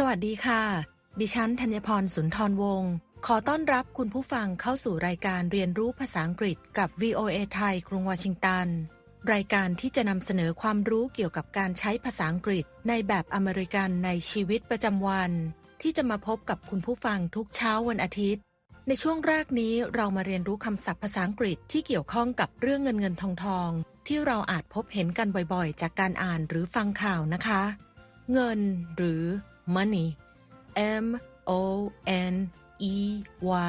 สวัสดีค่ะ ดิฉันธัญพรสุนทรวงศ์ ขอต้อนรับคุณผู้ฟังเข้าสู่รายการเรียนรู้ภาษาอังกฤษกับ VOA ไทย กรุงวอชิงตัน รายการที่จะนำเสนอความรู้เกี่ยวกับการใช้ภาษาอังกฤษในแบบอเมริกันในชีวิตประจำวัน ที่จะมาพบกับคุณผู้ฟังทุกเช้าวันอาทิตย์ ในช่วงแรกนี้เรามาเรียนรู้คำศัพท์ภาษาอังกฤษที่เกี่ยวข้องกับเรื่องเงินเงินทองทอง ที่เราอาจพบเห็นกันบ่อยๆ จากการอ่านหรือฟังข่าวนะคะ เงิน หรือ money M O N E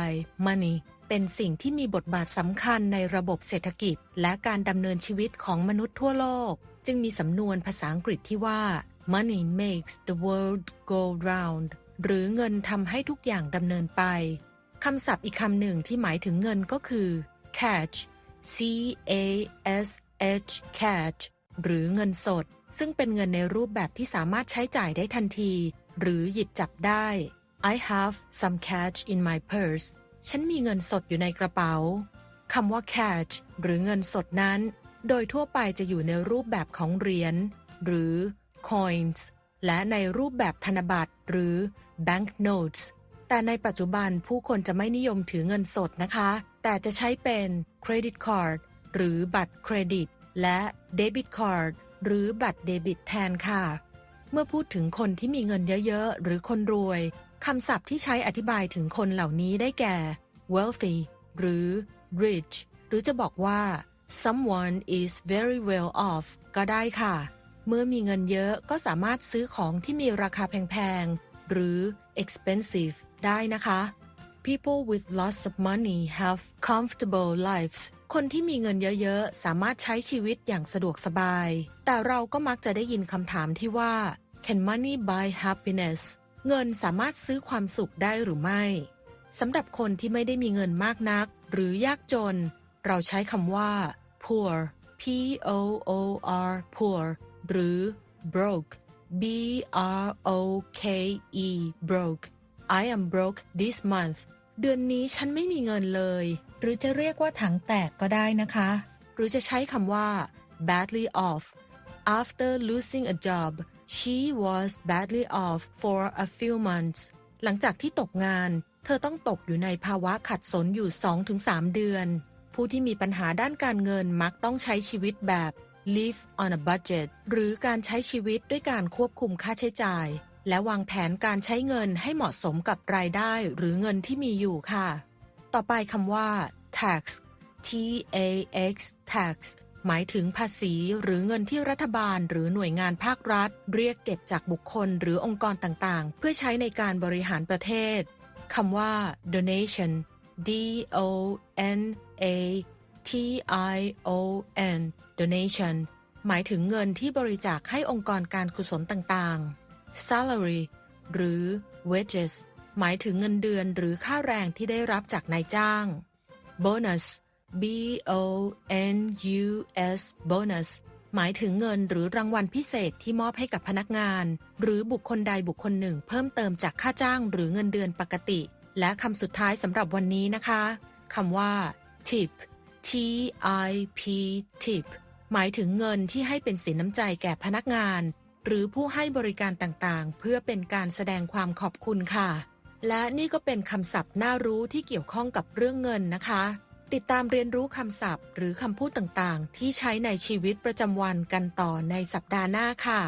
Y money เป็นสิ่งที่มีบทบาทสำคัญในระบบเศรษฐกิจ และการดำเนินชีวิตของมนุษย์ทั่วโลก จึงมีสำนวนภาษาอังกฤษที่ว่า money makes the world go round หรือเงินทำให้ทุกอย่างดำเนินไปคำศัพท์อีกคำหนึ่งที่หมายถึงเงินก็คือ cash C A S H cash หรือเงินสด ซึ่งเป็นเงินในรูปแบบที่สามารถใช้จ่ายได้ทันที หรือหยิบจับได้ I have some cash in my purse ฉันมีเงินสดอยู่ในกระเป๋า คำว่า cash หรือเงินสดนั้น โดยทั่วไปจะอยู่ในรูปแบบของเหรียญหรือ coins และในรูปแบบธนบัตรหรือ bank notes แต่ในปัจจุบันผู้คนจะไม่นิยมถือเงินสดนะคะ แต่จะใช้เป็น credit card หรือบัตรเครดิต และ debit card หรือบัตรเดบิตแทนค่ะ เมื่อพูดถึงคนที่มีเงินเยอะๆ หรือคนรวย คำศัพท์ที่ใช้อธิบายถึงคนเหล่านี้ได้แก่ wealthy หรือ rich หรือจะบอกว่า someone is very well off ก็ได้ค่ะ เมื่อมีเงินเยอะก็สามารถซื้อของที่มีราคาแพงๆ หรือ expensive ได้นะคะ People with lots of money have comfortable lives คนที่มีเงินเยอะๆ สามารถใช้ชีวิตอย่างสะดวกสบาย แต่เราก็มักจะได้ยินคำถามที่ว่า Can money buy happiness เงินสามารถซื้อความสุขได้หรือไม่สำหรับคนที่ไม่ได้มีเงินมากนัก หรือยากจน เราใช้คำว่า poor P O O R poor หรือ broke B R O K E broke I am broke this month เดือนนี้ฉันไม่มีเงินเลย หรือจะเรียกว่าถังแตกก็ได้นะคะ หรือจะใช้คำว่า badly off after losing a job she was badly off for a few months หลังจากที่ตกงาน เธอต้องตกอยู่ในภาวะขัดสนอยู่ 2-3 เดือน ผู้ที่มีปัญหาด้านการเงินมักต้องใช้ชีวิตแบบ live on a budget หรือการใช้ชีวิตด้วยการควบคุมค่าใช้จ่าย และวางแผนการใช้เงินให้เหมาะสมกับรายได้หรือเงินที่มีอยู่ค่ะ ต่อไปคำว่า tax T A X tax หมายถึงภาษีหรือเงินที่รัฐบาลหรือหน่วยงานภาครัฐ เรียกเก็บจากบุคคลหรือองค์กรต่างๆ เพื่อใช้ในการบริหารประเทศคำว่า donation D O N A T I O N donation หมายถึงเงินที่บริจาคให้องค์กรการกุศลต่างๆ salary หรือ wages หมายถึงเงินเดือนหรือค่าแรงที่ได้รับจากนายจ้าง bonus B O N U S bonus หมายถึงเงินหรือรางวัลพิเศษที่มอบให้กับพนักงาน หรือบุคคลใดบุคคลหนึ่งเพิ่มเติมจากค่าจ้างหรือเงินเดือนปกติ และคำสุดท้ายสำหรับวันนี้นะคะคำว่า tip T I P tip หมายถึงเงินที่ให้เป็นสินน้ำใจแก่พนักงาน หรือผู้ให้บริการต่างๆ เพื่อเป็นการแสดงความขอบคุณค่ะ และนี่ก็เป็นคำศัพท์น่ารู้ที่เกี่ยวข้องกับเรื่องเงินนะคะ ติดตามเรียนรู้คำศัพท์ หรือคำพูดต่างๆ ที่ใช้ในชีวิตประจำวันกันต่อในสัปดาห์หน้าค่ะ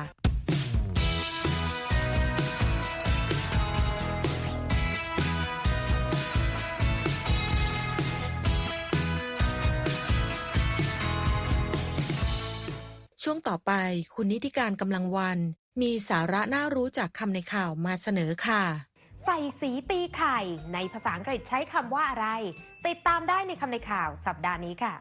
ช่วงต่อไป คุณนิติการกำลังวัน มีสาระน่ารู้จากคำในข่าวมาเสนอค่ะ ใส่สีตีไข่ ในภาษาอังกฤษใช้คำว่าอะไร ติดตามได้ในคำในข่าวสัปดาห์นี้ค่ะ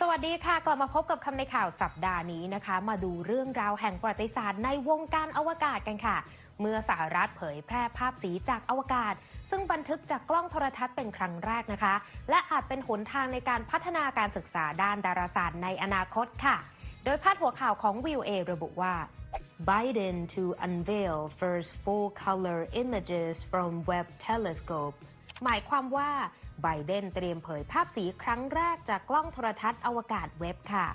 สวัสดีค่ะ กลับมาพบกับคำในข่าวสัปดาห์นี้นะคะ มาดูเรื่องราวแห่งประวัติศาสตร์ในวงการอวกาศกันค่ะ เมื่อสหรัฐเผยแพร่ภาพสีจากอวกาศ ซึ่งบันทึกจากกล้องโทรทัศน์เป็นครั้งแรกนะคะ และอาจเป็นหนทางในการพัฒนาการศึกษาด้านดาราศาสตร์ในอนาคตค่ะ โดยพาดหัวข่าวของวิวเอระบุว่า Biden to unveil first full color images from Webb telescope หมายความว่าไบเดนเตรียมเผยภาพสีครั้งแรกจากกล้องโทรทัศน์อวกาศเว็บค่ะ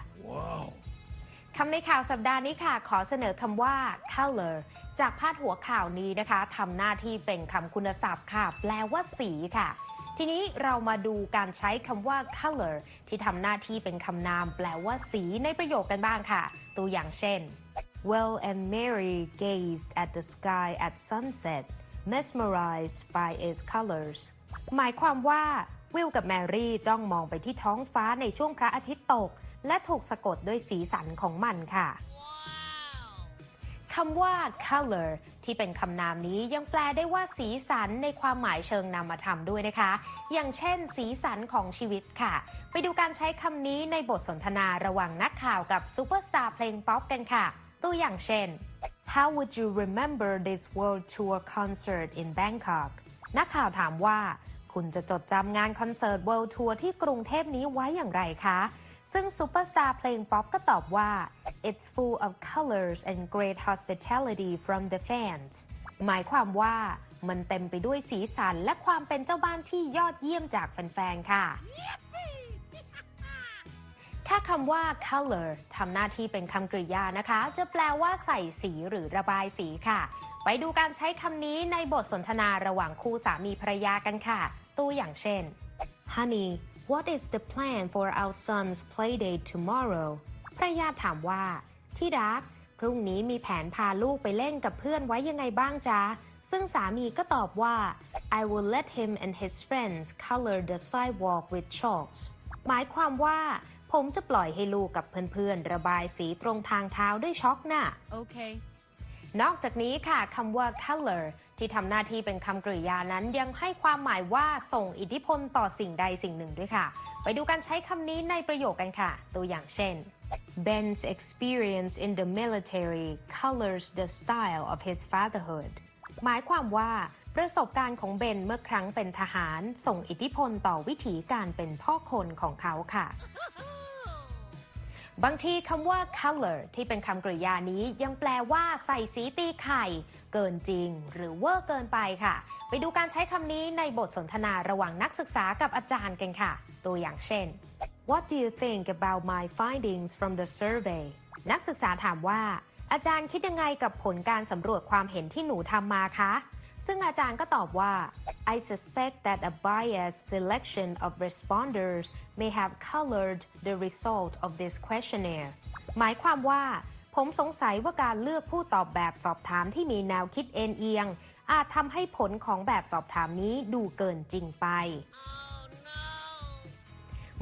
คำในข่าวสัปดาห์นี้ค่ะ ขอเสนอคำว่า color จากพาดหัวข่าวนี้นะคะทำหน้าที่เป็นคำคุณศัพท์ค่ะ แปลว่าสีค่ะทีนี้เรามาดูการใช้คำว่า color ที่ทำหน้าที่เป็นคำนาม แปลว่าสีในประโยคกันบ้างค่ะ ตัวอย่างเช่น Will and Mary gazed at the sky at sunset mesmerized by its colors หมายความว่า วิลกับแมรี่จ้องมองไปที่ท้องฟ้าในช่วงพระอาทิตย์ตก และถูกสะกดด้วยสีสันของมันค่ะคำว่า color ที่เป็นคำนามนี้ยังแปลได้ว่าสีสันในความหมายเชิงนามธรรมด้วยนะคะ อย่างเช่น สีสันของชีวิตค่ะ ไปดูการใช้คำนี้ในบทสนทนาระหว่างนักข่าวกับซูเปอร์สตาร์เพลงป๊อปกันค่ะ ตัวอย่างเช่น How would you remember this world tour concert in Bangkok นักข่าวถามว่า คุณจะจดจำงานคอนเสิร์ต World Tour ที่กรุงเทพนี้ไว้อย่างไรคะ ซึ่งซูเปอร์สตาร์เพลงป๊อปก็ตอบว่า it's full of colors and great hospitality from the fans หมายความว่ามันเต็มไปด้วยสีสันและความเป็นเจ้าบ้านที่ยอดเยี่ยมจากแฟนๆ ค่ะ ถ้าคำว่า color ทำหน้าที่เป็นคำกริยานะคะ จะแปลว่าใส่สีหรือระบายสีค่ะ ไปดูการใช้คำนี้ในบทสนทนาระหว่างคู่สามีภรรยากันค่ะ ตัวอย่างเช่น Honey what is the plan for our son's playdate tomorrow ภรรยาถามว่า ที่รัก พรุ่งนี้มีแผนพาลูกไปเล่นกับเพื่อนไว้ยังไงบ้างจ๊ะ ซึ่งสามีก็ตอบว่า I will let him and his friends color the sidewalk with chalks หมายความว่าผมจะปล่อยให้ลูกกับเพื่อนๆ ระบายสีตรงทางเท้าด้วยช็อกน่ะ Okay. นอกจากนี้ค่ะคำว่า color ที่ทำหน้าที่เป็นคำกริยานั้นยังให้ความหมายว่าส่งอิทธิพลต่อสิ่งใดสิ่งหนึ่งด้วยค่ะ ไปดูการใช้คำนี้ในประโยคกันค่ะ ตัวอย่างเช่น Ben's experience in the military colors the style of his fatherhood หมายความว่าประสบการณ์ของเบนเมื่อครั้งเป็นทหาร ส่งอิทธิพลต่อวิถีการเป็นพ่อคนของเขาค่ะ บางทีคำว่า color ที่เป็นคำกริยานี้ยังแปลว่าใส่สีตีไข่ เกินจริง หรือเวอร์เกินไปค่ะ ไปดูการใช้คำนี้ในบทสนทนาระหว่างนักศึกษากับอาจารย์กันค่ะ ตัวอย่างเช่น What do you think about my findings from the survey นักศึกษาถามว่า อาจารย์คิดยังไงกับผลการสำรวจความเห็นที่หนูทำมาคะ ซึ่งอาจารย์ก็ตอบว่า I suspect that a biased selection of responders may have colored the result of this questionnaire หมายความว่า ผมสงสัยว่าการเลือกผู้ตอบแบบสอบถามที่มีแนวคิดเอ็นเอียง อาจทำให้ผลของแบบสอบถามนี้ดูเกินจริงไป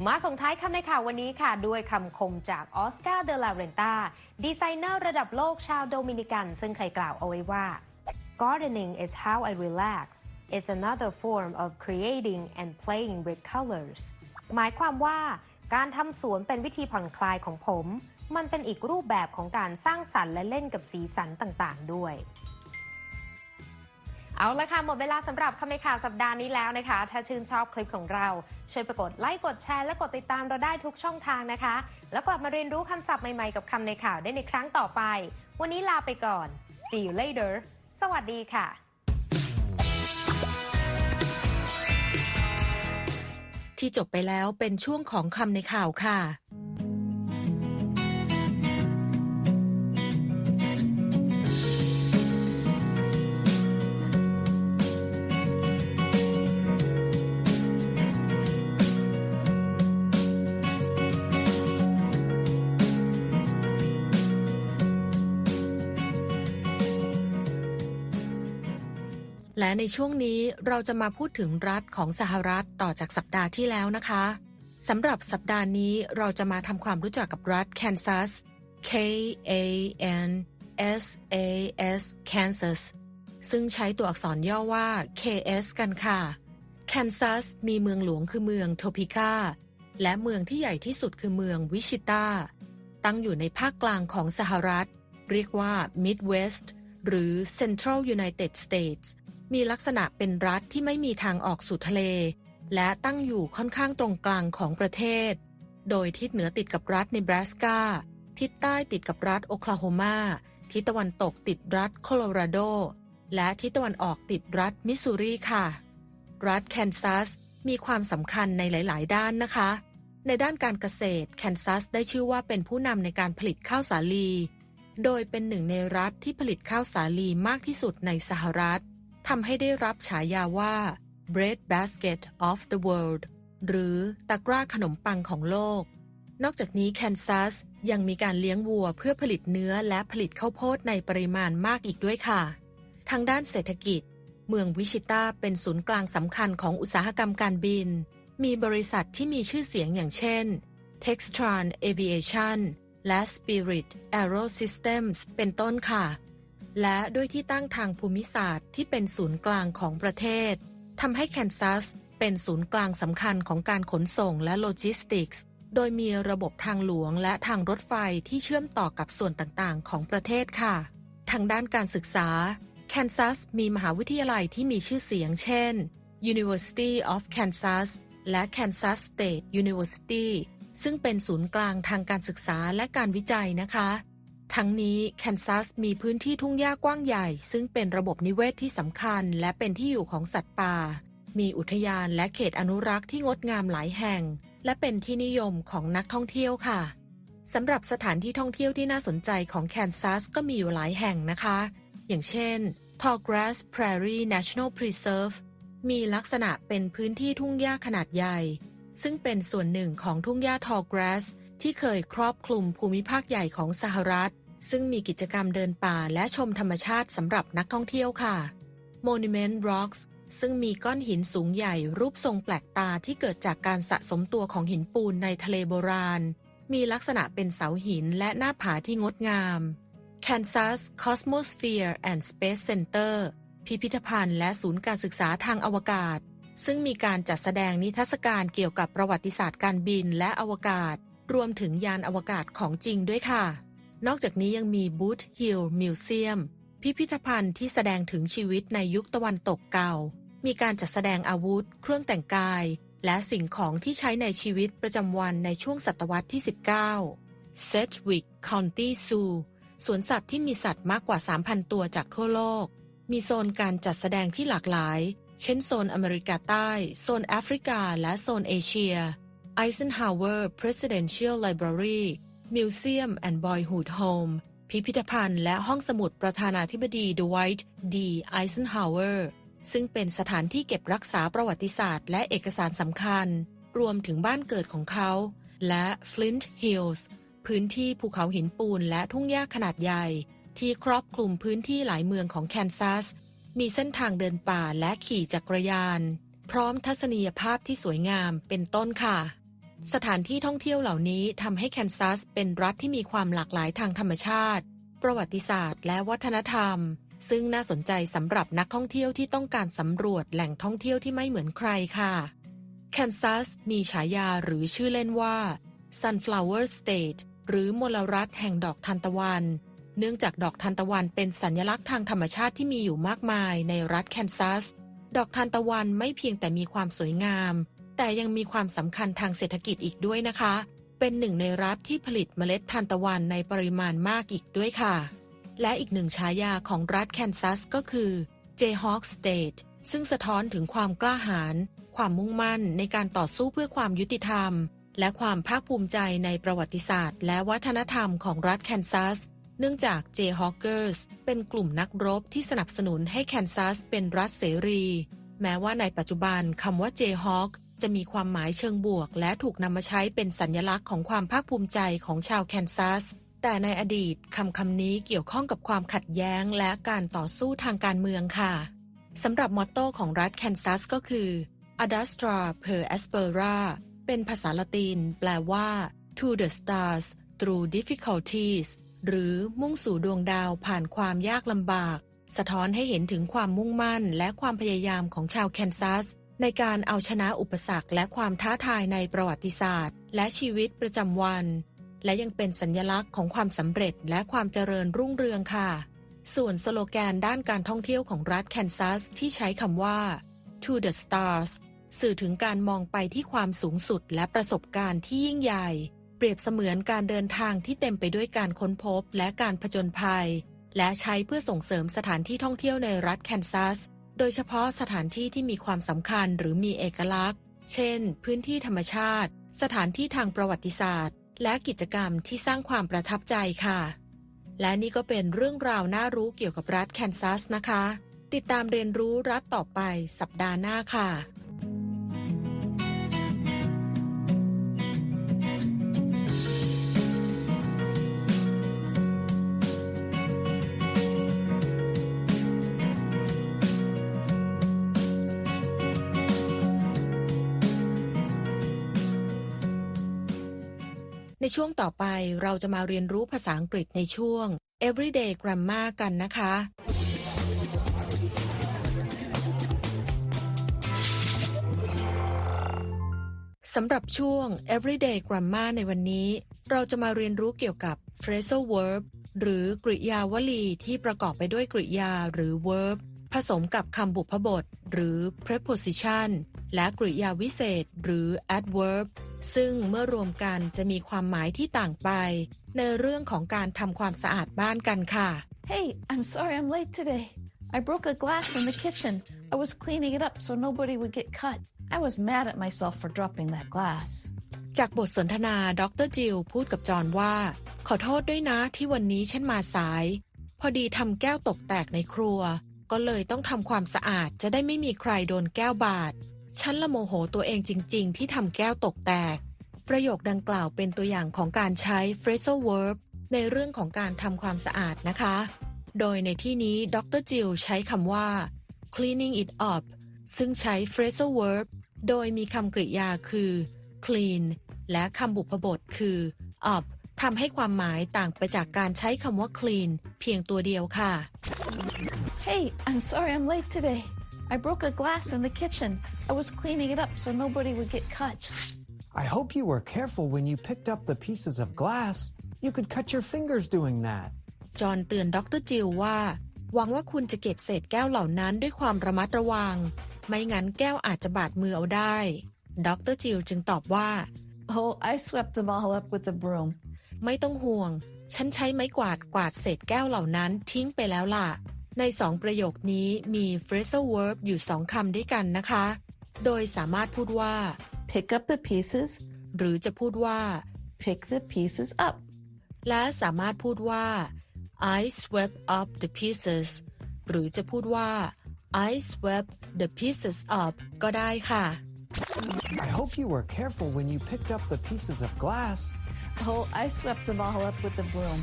มาส่งท้ายคำในข่าววันนี้ค่ะ ด้วยคำคมจากออสการ์เดลาเรนตาดีไซเนอร์ระดับโลกชาวโดมินิกัน ซึ่งเคยกล่าวเอาไว้ว่า Gardening is how I relax. It's another form of creating and playing with colors. หมายความว่าการทำสวนเป็นวิธีผ่อนคลายของผม มันเป็นอีกรูปแบบของการสร้างสรรค์และเล่นกับสีสันต่างๆ ด้วย เอาละค่ะ หมดเวลาสำหรับคำในข่าวสัปดาห์นี้แล้วนะคะ ถ้าชื่นชอบคลิปของเรา ช่วยไปกดไลค์กดแชร์และกดติดตามเราได้ทุกช่องทางนะคะ แล้วกลับมาเรียนรู้คำศัพท์ใหม่ๆ กับคำในข่าวได้ในครั้งต่อไป วันนี้ลาไปก่อน see you later สวัสดีค่ะที่จบไปแล้วเป็นช่วงของคำในข่าวค่ะ และในช่วงนี้เราจะมาพูดถึงรัฐของสหรัฐต่อจากสัปดาห์ที่แล้วนะคะสำหรับสัปดาห์นี้เราจะมาทำความรู้จักกับรัฐแคนซัส K A N S A S Kansas ซึ่งใช้ตัวอักษรย่อว่า KS กันค่ะแคนซัสมีเมืองหลวงคือเมืองโทพิกาและเมืองที่ใหญ่ที่สุดคือเมืองวิชิตาตั้งอยู่ในภาคกลางของสหรัฐ เรียกว่า Midwest หรือ Central United States มีลักษณะเป็นรัฐที่ไม่มีทางออกสู่ทะเล และตั้งอยู่ค่อนข้างตรงกลางของประเทศ โดยทิศเหนือติดกับรัฐเนบราสกา ทิศใต้ติดกับรัฐโอคลาโฮมาทิศตะวันตกติดรัฐโคโลราโด และทิศตะวันออกติดรัฐมิสซูรีค่ะ รัฐแคนซัสมีความสำคัญในหลาย ๆ ด้านนะคะ ในด้านการเกษตรแคนซัสได้ชื่อว่าเป็นผู้นำในการผลิตข้าวสาลี โดยเป็นหนึ่งในรัฐที่ผลิตข้าวสาลีมากที่สุดในสหรัฐ ทำให้ได้รับฉายาว่า bread basket of the world หรือตะกร้าขนมปังของโลก นอกจากนี้แคนซัสยังมีการเลี้ยงวัวเพื่อผลิตเนื้อและผลิตข้าวโพดในปริมาณมากอีกด้วยค่ะ ทางด้านเศรษฐกิจ เมืองวิชิตาเป็นศูนย์กลางสำคัญของอุตสาหกรรมการบิน มีบริษัทที่มีชื่อเสียงอย่างเช่น Textron Aviation และ Spirit Aerosystems เป็นต้นค่ะ และด้วยที่ตั้งทางภูมิศาสตร์ที่เป็นศูนย์กลางของประเทศทำให้แคนซัสเป็นศูนย์กลางสำคัญของการขนส่งและโลจิสติกส์ โดยมีระบบทางหลวงและทางรถไฟที่เชื่อมต่อกับส่วนต่างๆ ของประเทศค่ะ ทางด้านการศึกษา แคนซัสมีมหาวิทยาลัยที่มีชื่อเสียงเช่น University of Kansas และ Kansas State University ซึ่งเป็นศูนย์กลางทางการศึกษาและการวิจัยนะคะ ทั้งนี้แคนซัสมีพื้นที่ทุ่งหญ้ากว้างใหญ่ ซึ่งเป็นระบบนิเวศที่สำคัญ และเป็นที่อยู่ของสัตว์ป่า มีอุทยานและเขตอนุรักษ์ที่งดงามหลายแห่ง และเป็นที่นิยมของนักท่องเที่ยวค่ะสำหรับสถานที่ท่องเที่ยวที่น่าสนใจของแคนซัสก็มีอยู่หลายแห่งนะคะ อย่างเช่น Tallgrass Prairie National Preserve มีลักษณะเป็นพื้นที่ทุ่งหญ้าขนาดใหญ่ ซึ่งเป็นส่วนหนึ่งของทุ่งหญ้า Tallgrass ที่เคยครอบคลุมภูมิภาคใหญ่ของสหรัฐ ซึ่งมีกิจกรรมเดินป่าและชมธรรมชาติสำหรับนักท่องเที่ยวค่ะ Monument Rocks ซึ่งมีก้อนหินสูงใหญ่รูปทรงแปลกตาที่เกิดจากการสะสมตัวของหินปูนในทะเลโบราณ มีลักษณะเป็นเสาหินและหน้าผาที่งดงาม Kansas Cosmosphere and Space Center พิพิธภัณฑ์และศูนย์การศึกษาทางอวกาศ ซึ่งมีการจัดแสดงนิทรรศการเกี่ยวกับประวัติศาสตร์การบินและอวกาศ รวมถึงยานอวกาศของจริงด้วยค่ะ นอกจากนี้ยังมี Boot Hill Museum พิพิธภัณฑ์ที่แสดงถึงชีวิตในยุคตะวันตกเก่า มีการจัดแสดงอาวุธ เครื่องแต่งกาย และสิ่งของที่ใช้ในชีวิตประจำวันในช่วงศตวรรษที่ 19 Sedgwick County Zoo สวนสัตว์ที่มีสัตว์มากกว่า 3,000 ตัวจากทั่วโลก มีโซนการจัดแสดงที่หลากหลาย เช่นโซนอเมริกาใต้ โซนแอฟริกา และโซนเอเชีย Eisenhower Presidential Library Museum and Boyhood Home พิพิธภัณฑ์และห้องสมุดประธานาธิบดี Dwight D. Eisenhower ซึ่งเป็นสถานที่เก็บรักษาประวัติศาสตร์และเอกสารสำคัญ รวมถึงบ้านเกิดของเขา และ Flint Hills พื้นที่ภูเขาหินปูนและทุ่งหญ้าขนาดใหญ่ ที่ครอบคลุมพื้นที่หลายเมืองของแคนซัส มีเส้นทางเดินป่าและขี่จักรยาน พร้อมทัศนียภาพที่สวยงามเป็นต้นค่ะ สถานที่ท่องเที่ยวเหล่านี้ทำให้แคนซัสเป็นรัฐที่มีความหลากหลายทางธรรมชาติ ประวัติศาสตร์ และวัฒนธรรม ซึ่งน่าสนใจสำหรับนักท่องเที่ยวที่ต้องการสำรวจแหล่งท่องเที่ยวที่ไม่เหมือนใครค่ะแคนซัสมีฉายาหรือชื่อเล่นว่า Sunflower State หรือมลรัฐแห่งดอกทานตะวัน เนื่องจากดอกทานตะวันเป็นสัญลักษณ์ทางธรรมชาติที่มีอยู่มากมายในรัฐแคนซัส ดอกทานตะวันไม่เพียงแต่มีความสวยงาม แต่ยังมีความสำคัญทางเศรษฐกิจอีกด้วยนะคะ เป็นหนึ่งในรัฐที่ผลิตเมล็ดทานตะวันในปริมาณมากอีกด้วยค่ะ และอีกหนึ่งฉายาของรัฐแคนซัสก็คือ Jayhawk State ซึ่งสะท้อนถึงความกล้าหาญ ความมุ่งมั่นในการต่อสู้เพื่อความยุติธรรม และความภาคภูมิใจในประวัติศาสตร์ และวัฒนธรรมของรัฐแคนซัส เนื่องจาก Jayhawkers เป็นกลุ่มนักรบที่สนับสนุนให้แคนซัสเป็นรัฐเสรี แม้ว่าในปัจจุบันคำว่า Jayhawk จะมีความหมายเชิงบวก และถูกนำมาใช้เป็นสัญญลักษณ์ของความภาคภูมิใจของชาวแคนซัส แต่ในอดีตคำคำนี้เกี่ยวข้องกับความขัดแย้งและการต่อสู้ทางการเมืองค่ะสำหรับมอตโต้ของรัฐแคนซัสก็คือ Adastra per aspera เป็นภาษาละติน แปลว่า to the stars through difficulties หรือมุ่งสู่ดวงดาวผ่านความยากลำบาก สะท้อนให้เห็นถึงความมุ่งมั่นและความพยายามของชาวแคนซัส ในการเอาชนะอุปสรรคและความท้าทายในประวัติศาสตร์ และชีวิตประจำวัน และยังเป็นสัญญลักษณ์ของความสำเร็จและความเจริญรุ่งเรืองค่ะ ส่วนสโลแกนด้านการท่องเที่ยวของรัฐแคนซัสที่ใช้คำว่า to the stars สื่อถึงการมองไปที่ความสูงสุดและประสบการณ์ที่ยิ่งใหญ่ เปรียบเสมือนการเดินทางที่เต็มไปด้วยการค้นพบและการผจญภัย และใช้เพื่อส่งเสริมสถานที่ท่องเที่ยวในรัฐแคนซัส โดยเฉพาะสถานที่ที่มีความสำคัญหรือมีเอกลักษณ์ เช่น พื้นที่ธรรมชาติ สถานที่ทางประวัติศาสตร์ และกิจกรรมที่สร้างความประทับใจค่ะ และนี่ก็เป็นเรื่องราวน่ารู้เกี่ยวกับรัฐแคนซัสนะคะ ติดตามเรียนรู้รัฐต่อไปสัปดาห์หน้าค่ะ ในช่วงต่อไปเราจะมาเรียนรู้ภาษาอังกฤษในช่วง Everyday Grammar กันนะคะ สำหรับช่วง Everyday Grammar ในวันนี้ เราจะมาเรียนรู้เกี่ยวกับ phrasal verb หรือกริยาวลีที่ประกอบไปด้วยกริยาหรือ verb ผสมกับคำบุพบท หรือ preposition และกริยาวิเศษ หรือ adverb ซึ่งเมื่อรวมกันจะมีความหมายที่ต่างไป ในเรื่องของการทำความสะอาดบ้านกันค่ะ Hey, I'm sorry I'm late today. I broke a glass in the kitchen. I was cleaning it up so nobody would get cut. I was mad at myself for dropping that glass. จากบทสนทนาดรจิลพูดกับจอห์นว่า ขอโทษด้วยนะที่วันนี้ฉันมาสาย พอดีทำแก้วตกแตกในครัว ก็เลยต้องทำความสะอาดจะได้ไม่มีใครโดนแก้วบาด ฉันละโมโหตัวเองจริง ๆ ที่ทำแก้วตกแตก ประโยคดังกล่าวเป็นตัวอย่างของการใช้ phrasal verb ในเรื่องของการทำความสะอาดนะคะ โดยในที่นี้ดรจิลใช้คำว่า cleaning it up ซึ่งใช้ phrasal verb โดยมีคำกริยาคือ clean และคำบุพบทคือ up ทำให้ความหมายต่างไปจากการใช้คำว่า clean เพียงตัวเดียวค่ะ Hey, I'm sorry I'm late today. I broke a glass in the kitchen. I was cleaning it up so nobody would get cut. I hope you were careful when you picked up the pieces of glass. You could cut your fingers doing that. จอห์นเตือนดรจิลว่า หวังว่าคุณจะเก็บเศษแก้วเหล่านั้นด้วยความระมัดระวัง ไม่งั้นแก้วอาจจะบาดมือเอาได้ ดรจิลจึงตอบว่า Oh, I swept them all up with a broom. ไม่ต้องห่วง ฉันใช้ไม้กวาดกวาดเศษแก้วเหล่านั้นทิ้งไปแล้วล่ะ ในสองประโยคนี้มี phrasal verb อยู่สองคำด้วยกันนะคะ โดยสามารถพูดว่า Pick up the pieces, หรือจะพูดว่า pick the pieces up. และสามารถพูดว่า I swept up the pieces หรือจะพูดว่า I swept the pieces up ก็ได้ค่ะ I hope you were careful when you picked up the pieces of glass. Oh, I swept them all up with a broom.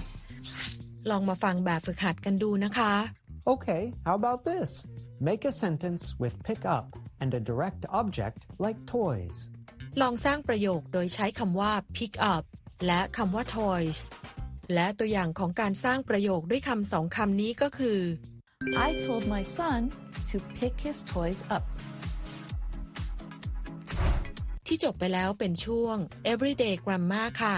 ลองมาฟังแบบฝึกหัดกันดูนะคะ Okay, how about this? Make a sentence with pick up and a direct object like toys. ลองสร้างประโยคโดยใช้คำว่า pick up และคำว่า toys และตัวอย่างของการสร้างประโยคด้วยคำสองคำนี้ก็คือ I told my son to pick his toys up. ที่จบไปแล้วเป็นช่วง everyday grammar ค่ะ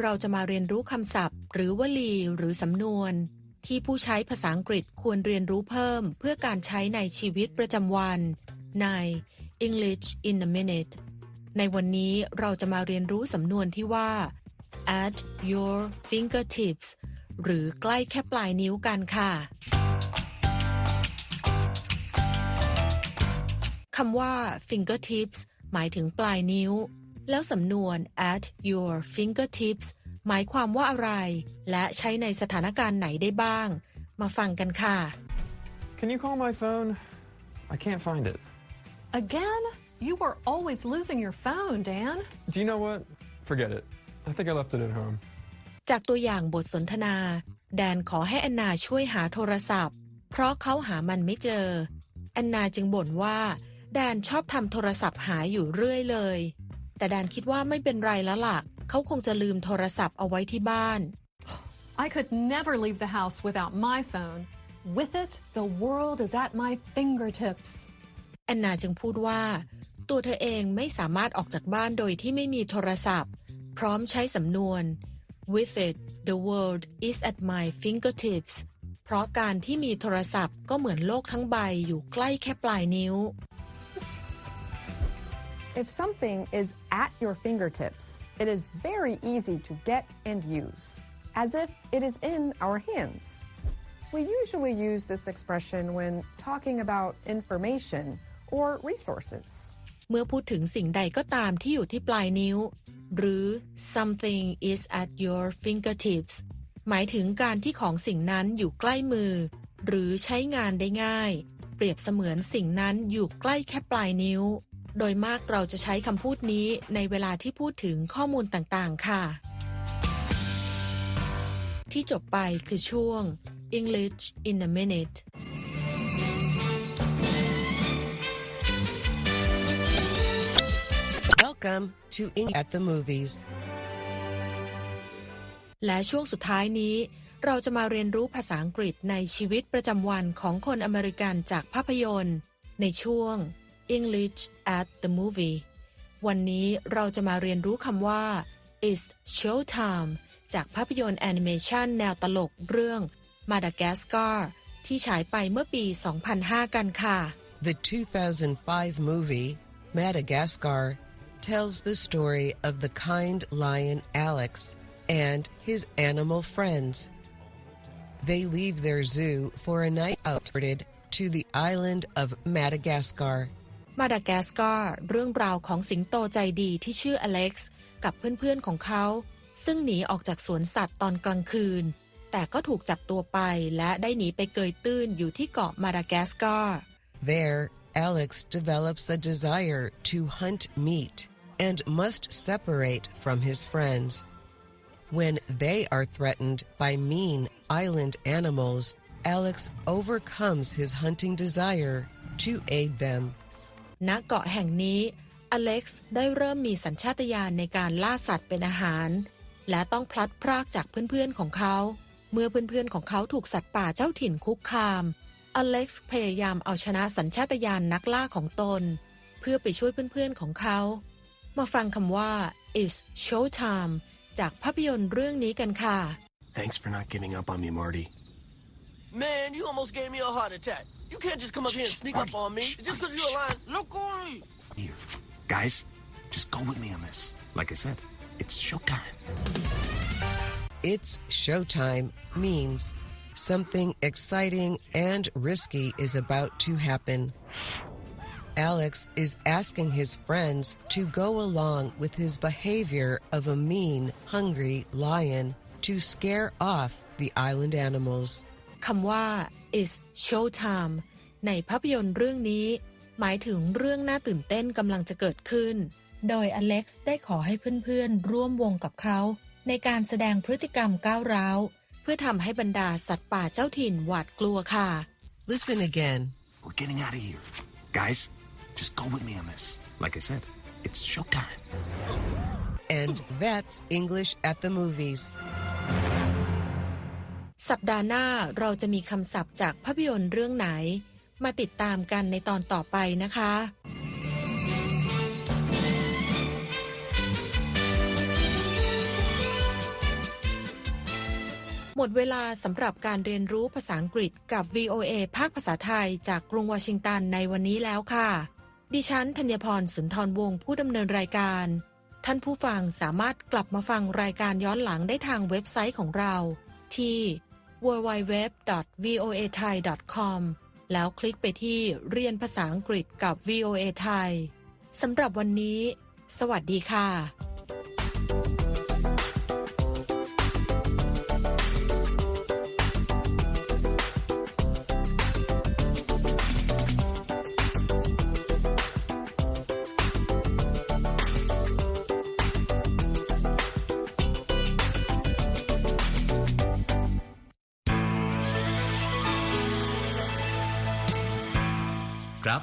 เราจะมาเรียนรู้คำศัพท์ หรือวลี หรือสำนวน ที่ผู้ใช้ภาษาอังกฤษควรเรียนรู้เพิ่ม เพื่อการใช้ในชีวิตประจำวัน ใน English in a minute ในวันนี้เราจะมาเรียนรู้สำนวนที่ว่า at your fingertips หรือใกล้แค่ปลายนิ้วกันค่ะคำว่า fingertips หมายถึงปลายนิ้ว แล้วสำนวน at your fingertips หมายความว่าอะไร และใช้ในสถานการณ์ไหนได้บ้าง มาฟังกันค่ะ Can you call my phone? I can't find it. Again? You are always losing your phone, Dan. Do you know what? Forget it. I think I left it at home. จากตัวอย่างบทสนทนา แดนขอให้แอนนาช่วยหาโทรศัพท์ เพราะเขาหามันไม่เจอ แอนนาจึงบ่นว่า แดนชอบทำโทรศัพท์หายอยู่เรื่อยเลย แต่แดนคิดว่าไม่เป็นไรแล้วล่ะ เขาคงจะลืมโทรศัพท์เอาไว้ที่บ้าน I could never leave the house without my phone. With it, the world is at my fingertips. แอนนาจึงพูดว่า ตัวเธอเองไม่สามารถออกจากบ้านโดยที่ไม่มีโทรศัพท์ พร้อมใช้สำนวน with it the world is at my fingertips เพราะการที่มีโทรศัพท์ก็เหมือนโลกทั้งใบอยู่ใกล้แค่ปลายนิ้ว If something is at your fingertips, it is very easy to get and use, as if it is in our hands. We usually use this expression when talking about information or resources. เมื่อพูดถึงสิ่งใดก็ตามที่อยู่ที่ปลายนิ้ว หรือ something is at your fingertips หมายถึงการที่ของสิ่งนั้นอยู่ใกล้มือ หรือใช้งานได้ง่าย เปรียบเสมือนสิ่งนั้นอยู่ใกล้แค่ปลายนิ้ว โดยมากเราจะใช้คำพูดนี้ในเวลาที่พูดถึงข้อมูลต่างๆ ค่ะ ที่จบไปคือช่วง English in a minute Welcome to Ing at the Movies. และช่วงสุดท้ายนี้ เราจะมาเรียนรู้ภาษาอังกฤษในชีวิตประจำวันของคนอเมริกันจากภาพยนตร์ ในช่วง English at the Movie วันนี้เราจะมาเรียนรู้คำว่า It's Showtime จากภาพยนตร์แอนิเมชันแนวตลกเรื่อง Madagascar ที่ฉายไปเมื่อปี 2005 กันค่ะ The 2005 movie, Madagascar, tells the story of the kind lion Alex and his animal friends. They leave their zoo for a night outed to the island of Madagascar. มาดากัสการ์เรื่องราวของสิงโตใจดีที่ชื่ออเล็กซ์กับเพื่อนๆของเขา ซึ่งหนีออกจากสวนสัตว์ตอนกลางคืน แต่ก็ถูกจับตัวไปและได้หนีไปเกยตื้นอยู่ที่เกาะมาดากัสการ์ There, Alex develops a desire to hunt meat and must separate from his friends. When they are threatened by mean island animals, Alex overcomes his hunting desire to aid them. ณเกาะแห่งนี้ อเล็กซ์ได้เริ่มมีสัญชาตญาณในการล่าสัตว์เป็นอาหาร และต้องพลัดพรากจากเพื่อนๆของเขา เมื่อเพื่อนๆของเขาถูกสัตว์ป่าเจ้าถิ่นคุกคาม อเล็กซ์พยายามเอาชนะสัญชาตญาณนักล่าของตน เพื่อไปช่วยเพื่อนๆของเขา มาฟังคำว่า is showtime จากภาพยนตร์เรื่องนี้กันค่ะ Thanks for not giving up on me, Marty. Man, you almost gave me a heart attack. You can't just come up here and sneak up on me just because you're lying. Look on me. Here. Guys, just go with me on this. Like I said, it's showtime. It's showtime means something exciting and risky is about to happen. Alex is asking his friends to go along with his behavior of a mean, hungry lion to scare off the island animals. คำว่า Is showtime ในภาพยนตร์เรื่องนี้ หมายถึงเรื่องน่าตื่นเต้นกำลังจะเกิดขึ้น โดยอเล็กซ์ได้ขอให้เพื่อนๆ ร่วมวงกับเขา ในการแสดงพฤติกรรมก้าวร้าว เพื่อทำให้บรรดาสัตว์ป่าเจ้าถิ่นหวาดกลัวค่ะ Listen again. We're getting out of here. Guys, just go with me on this. Like I said, it's showtime. And that's English at the movies. สัปดาห์หน้าเราจะมีคำศัพท์จากภาพยนตร์เรื่องไหน มาติดตามกันในตอนต่อไปนะคะหมดเวลาสำหรับการเรียนรู้ภาษาอังกฤษกับ VOA ภาคภาษาไทยจากกรุงวอชิงตันในวันนี้แล้วค่ะ ดิฉันธัญพรสุนทรวงศ์ผู้ดำเนินรายการ ท่านผู้ฟังสามารถกลับมาฟังรายการย้อนหลังได้ทางเว็บไซต์ของเรา ที่ www.voathai.com แล้วคลิกไปที่เรียนภาษาอังกฤษกับ VOA ไทยสำหรับวันนี้ สวัสดีค่ะ